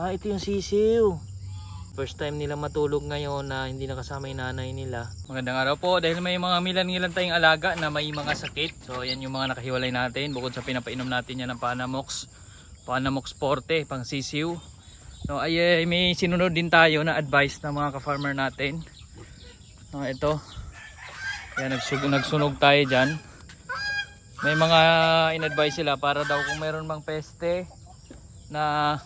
Ah, ito yung sisiw. First time nila matulog ngayon na hindi nakasama yung nanay nila. Magandang araw po dahil may mga milan-milan tayong alaga na may mga sakit. So yan yung mga nakahiwalay natin bukod sa pinapainom natin yan ng Panamox. Panamox Forte, pang sisiw. No, ay, ay may sinunod din tayo na advice ng mga ka-farmer natin. No, ito. Yan, nagsug nagsunog tayo dyan. May mga in-advise sila para daw kung meron mang peste na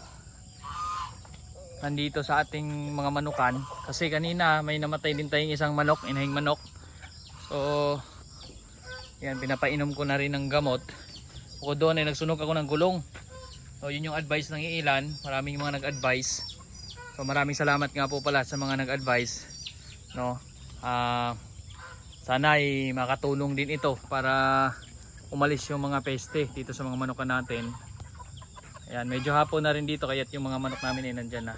nandito sa ating mga manukan. Kasi kanina may namatay din tayong isang manok, inahing manok. So yan pinapainom ko na rin ng gamot. Bukod doon ay nagsunog ako ng gulong. So yun yung advice ng ilan maraming mga nag-advise. So maraming salamat nga po pala sa mga nag-advise no? Ah sana ay makatulong din ito para umalis yung mga peste dito sa mga manukan natin Ayan, medyo hapon na rin dito kaya't yung mga manok namin ay nandyan na.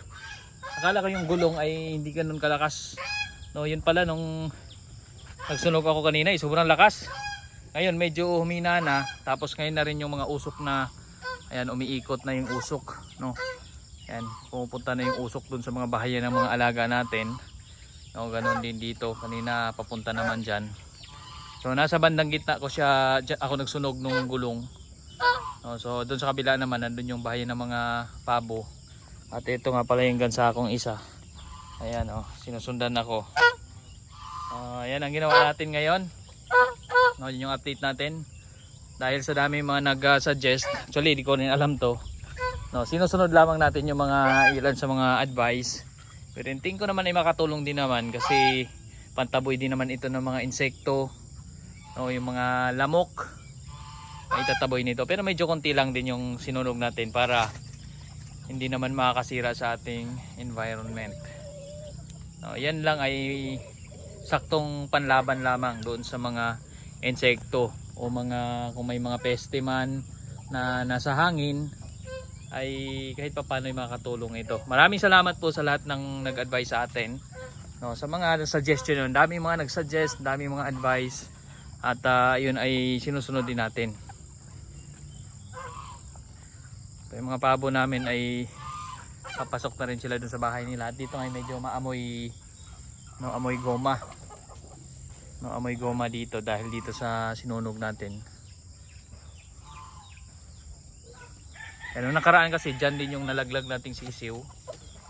Akala ko yung gulong ay hindi ganun kalakas. No, yun pala nung nagsunog ako kanina, eh, sobrang lakas. Ngayon medyo humina na, tapos ngayon na rin yung mga usok na ayan, umiikot na yung usok, no. Ayan, pumupunta na yung usok dun sa mga bahayan ng mga alaga natin. No, ganun din dito. Kanina papunta naman diyan. So nasa bandang gitna ko siya, dyan ako nagsunog nung gulong. No, so doon sa kabila naman nandun yung bahay ng mga pabo. At ito nga pala yung gansa akong isa. Ayan oh, sinusundan ako. Ah, ayan ang ginawa natin ngayon. No, yun yung update natin. Dahil sa dami mga nag-suggest, actually di ko rin alam to. No, sinusunod lamang natin yung mga ilan sa mga advice. Pero yung ko naman ay makatulong din naman kasi pantaboy din naman ito ng mga insekto. No, yung mga lamok ay tataboy nito. Pero medyo konti lang din yung sinunog natin para hindi naman makakasira sa ating environment. No, yan lang ay saktong panlaban lamang doon sa mga insekto o mga kung may mga peste man na nasa hangin ay kahit pa paano ay makakatulong ito. Maraming salamat po sa lahat ng nag-advise sa atin. No, sa mga suggestion yun. Dami mga nag-suggest dami mga advice. At ah, yun ay sinusunod din natin So, yung mga pabo namin ay papasok na rin sila dun sa bahay nila. At dito ngay medyo maamoy no amoy goma. No amoy goma dito dahil dito sa sinunog natin. Ano nakaraan kasi dyan din yung nalaglag nating sisiw.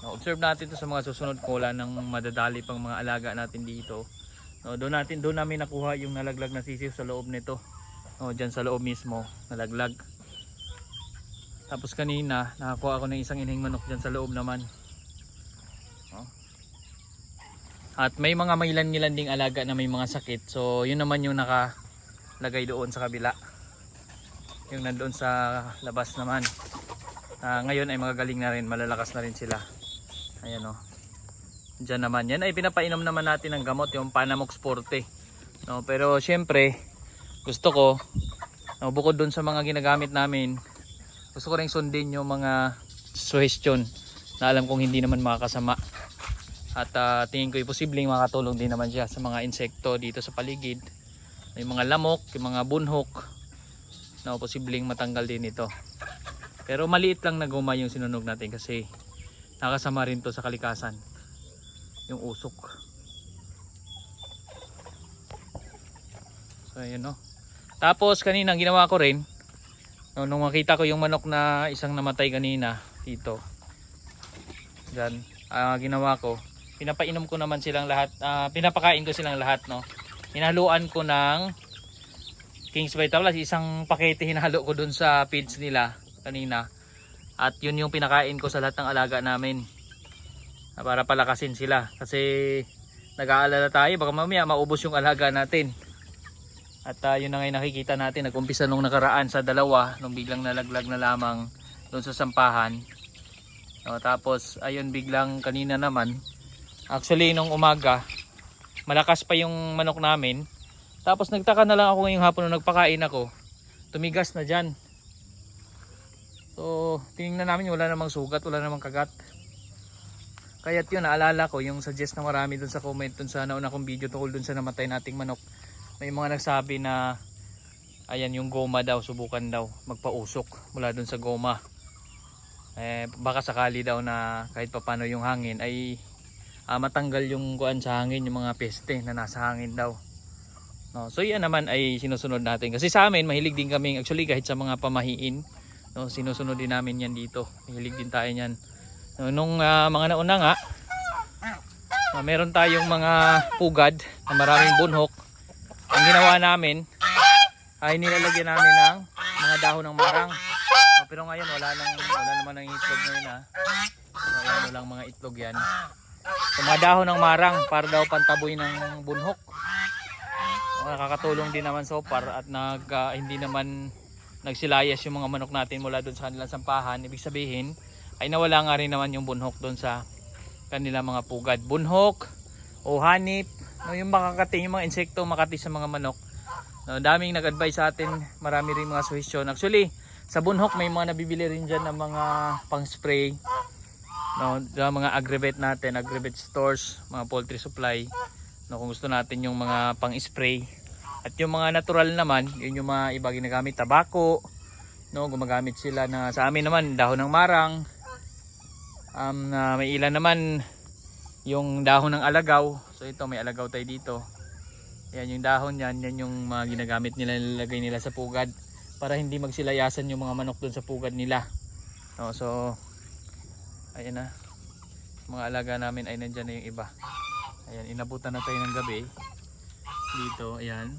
No, observe natin to sa mga susunod ko wala nang madadali pang mga alaga natin dito. No, doon natin doon namin nakuha yung nalaglag na sisiw sa loob nito. No, diyan sa loob mismo nalaglag. Tapos kanina, nakakuha ako ng isang inhing manok dyan sa loob naman. Oh. At may mga mailan-ilan ding alaga na may mga sakit. So, yun naman yung nakalagay doon sa kabila. Yung nandoon sa labas naman. Ah, ngayon ay magagaling na rin, malalakas na rin sila. Ayan o. Oh. Diyan naman. Yan ay pinapainom naman natin ng gamot, yung Panamox Forte. No, pero syempre, gusto ko, no, bukod doon sa mga ginagamit namin, gusto ko rin sundin yung mga suggestion na alam kong hindi naman makakasama. At ah, tingin ko posibleng makatulong din naman siya sa mga insekto dito sa paligid. May mga lamok, yung mga bunhok na posibleng matanggal din ito. Pero maliit lang na guma yung sinunog natin kasi nakasama rin to sa kalikasan yung usok. So ayun no? Tapos kanina ginawa ko rin No, nung makita ko yung manok na isang namatay kanina dito. Diyan, ah, ginawa ko, pinapainom ko naman silang lahat, ah, pinapakain ko silang lahat, no. Hinaluan ko ng King's Vitaplus, isang pakete hinalo ko dun sa feeds nila kanina. At yun yung pinakain ko sa lahat ng alaga namin. Ah, Para palakasin sila kasi nag-aalala tayo baka mamaya maubos yung alaga natin. At uh, yun na nga yung nakikita natin, nag-umpisa nung nakaraan sa dalawa, nung biglang nalaglag na lamang doon sa sampahan. No, tapos ayun biglang kanina naman, actually nung umaga, malakas pa yung manok namin. Tapos nagtaka na lang ako ngayong hapon nung nagpakain ako, tumigas na dyan. So tinignan namin wala namang sugat, wala namang kagat. Kaya't yun, naalala ko yung suggest na marami dun sa comment dun sa nauna kong video tungkol dun sa namatay nating manok may mga nagsabi na ayan yung goma daw subukan daw magpausok mula dun sa goma. Eh, baka sakali daw na kahit papano yung hangin ay ah, matanggal yung kuan sa hangin yung mga peste na nasa hangin daw. No so yan naman ay sinusunod natin. Kasi sa amin mahilig din kami actually kahit sa mga pamahiin no sinusunod din namin yan dito. Mahilig din tayo niyan. No, nung ah, mga nauna nga ah, meron tayong mga pugad na maraming bunhok ang ginawa namin ay nilalagyan namin ng mga dahon ng marang Oh, pero ngayon wala nang wala naman ng itlog ngayon ha. So ayan lang mga itlog yan. So, mga dahon ng marang para daw pantaboy ng bunhok. Oh, nakakatulong din naman so far at nag ah, hindi naman nagsilayas yung mga manok natin mula doon sa kanilang sampahan. Ibig sabihin ay nawala nga rin naman yung bunhok doon sa kanilang mga pugad. Bunhok o hanip, no, yung makakati, yung mga insekto makati sa mga manok. No, daming nag-advise sa atin, marami rin mga suggestion. Actually, sa Bunhok may mga nabibili rin dyan ng mga pang-spray. No, mga agrivet natin, agrivet stores, mga poultry supply. No, kung gusto natin yung mga pang-spray. At yung mga natural naman, yun yung mga iba ginagamit, tabako. No, gumagamit sila na sa amin naman dahon ng marang. Um, na may ilan naman yung dahon ng alagaw. So ito may alagaw tayo dito. Yan yung dahon yan, yan yung mga ginagamit nila, nilalagay nila sa pugad para hindi magsilayasan yung mga manok doon sa pugad nila. No, so ayan na. Mga alaga namin ay nandiyan na yung iba. Ayan, inabutan na tayo ng gabi. Dito, ayan.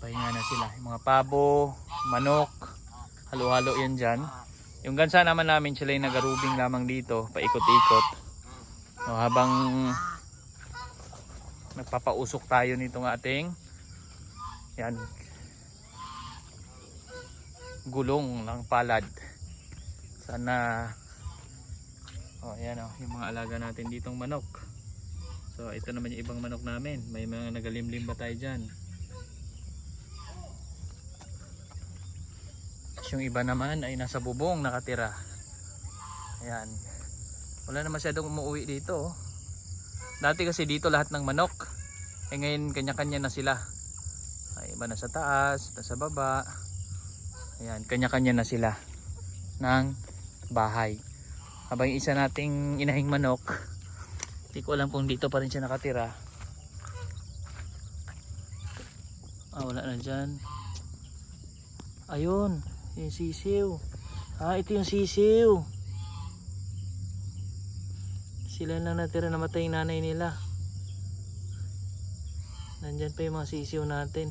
Pahinga na sila. Yung mga pabo, manok, halo-halo yan dyan. Yung gansa naman namin sila yung nagarubing lamang dito, paikot-ikot. No, habang nagpapausok tayo nitong ating yan gulong ng palad. Sana oh yan oh yung mga alaga natin ditong manok. So ito naman yung ibang manok namin. May mga nagalimlim ba tayo dyan? Yung iba naman ay nasa bubong nakatira. Ayan wala na masyadong umuwi dito oh. dati kasi dito lahat ng manok eh ngayon kanya-kanya na sila ay iba na sa taas nasa baba Ayan, kanya-kanya na sila ng bahay. Habang isa nating inahing manok, hindi ko alam kung dito pa rin siya nakatira. Ah, wala na dyan. Ayun, yung sisiw. Ah, ito yung sisiw. Sila lang natira namatay yung nanay nila. Nandyan pa yung mga sisiw natin.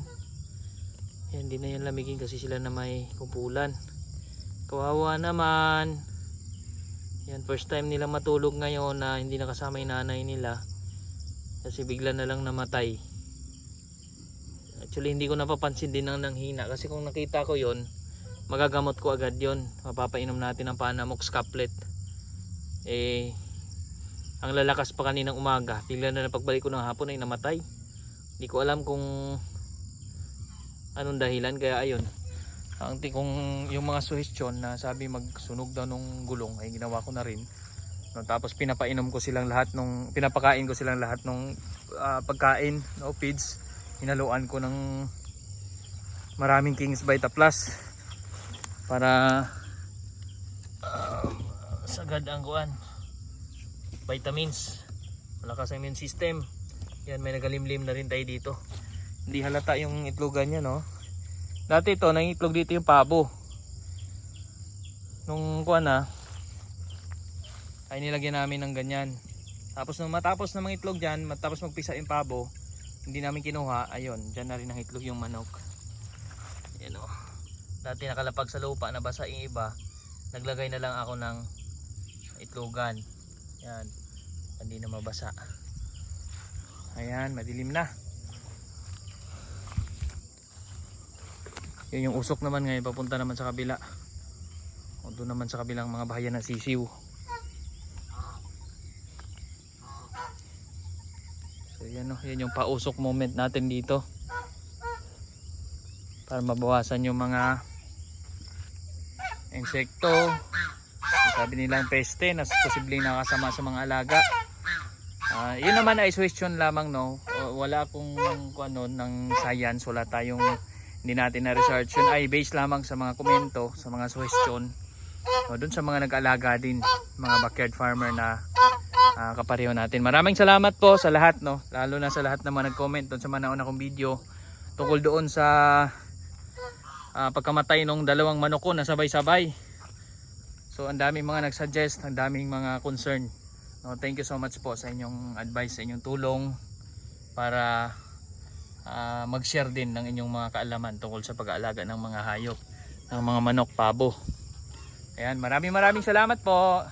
Yan, di na yan lamigin kasi sila na may kumpulan. Kawawa naman. Yan, first time nila matulog ngayon na hindi nakasama yung nanay nila. Kasi bigla na lang namatay. Actually, hindi ko napapansin din ang nanghina. Kasi kung nakita ko yon magagamot ko agad yon Mapapainom natin ng Panamox caplet. Eh, ang lalakas pa kaninang umaga. Bigla na pagbalik ko ng hapon ay namatay. Hindi ko alam kung anong dahilan kaya ayun ang kung yung mga suggestion na sabi magsunog daw nung gulong ay ginawa ko na rin no, tapos pinapainom ko silang lahat nung pinapakain ko silang lahat nung ah, pagkain no feeds hinaluan ko ng maraming Kings Vita Plus para ah, sagad ang kuan vitamins. Malakas ang immune system. Yan may nagalimlim na rin tayo dito. Hindi halata yung itlogan niya no? Dati ito nang itlog dito yung pabo. Nung kuha na ay nilagyan namin ng ganyan. Tapos nung matapos na mga itlog dyan matapos magpisa yung pabo hindi namin kinuha ayun dyan na rin ang itlog yung manok. Yan o dati nakalapag sa lupa nabasa yung iba naglagay na lang ako ng itlogan yan hindi na mabasa ayan madilim na Yun yung usok naman ngayon papunta naman sa kabila. O doon naman sa kabilang mga bahayan ng sisiw. So yan o, yan yung pausok moment natin dito. Para mabawasan yung mga insekto. Sabi nilang peste na posibleng nakasama sa mga alaga. Ah, yun naman ay suggestion lamang no. Wala akong ano ng science, wala tayong hindi natin na research yun ay based lamang sa mga komento sa mga suggestion O, dun sa mga nag-alaga din, mga backyard farmer na ah, kapareho natin. Maraming salamat po sa lahat, no? Lalo na sa lahat na mga nag-comment doon sa mga nauna kong video tungkol doon sa ah, pagkamatay ng dalawang manok ko na sabay-sabay. So, ang daming mga nag-suggest, ang daming mga concern. No, thank you so much po sa inyong advice, sa inyong tulong para ah, mag-share din ng inyong mga kaalaman tungkol sa pag-aalaga ng mga hayop, ng mga manok, pabo. Ayan, maraming maraming salamat po.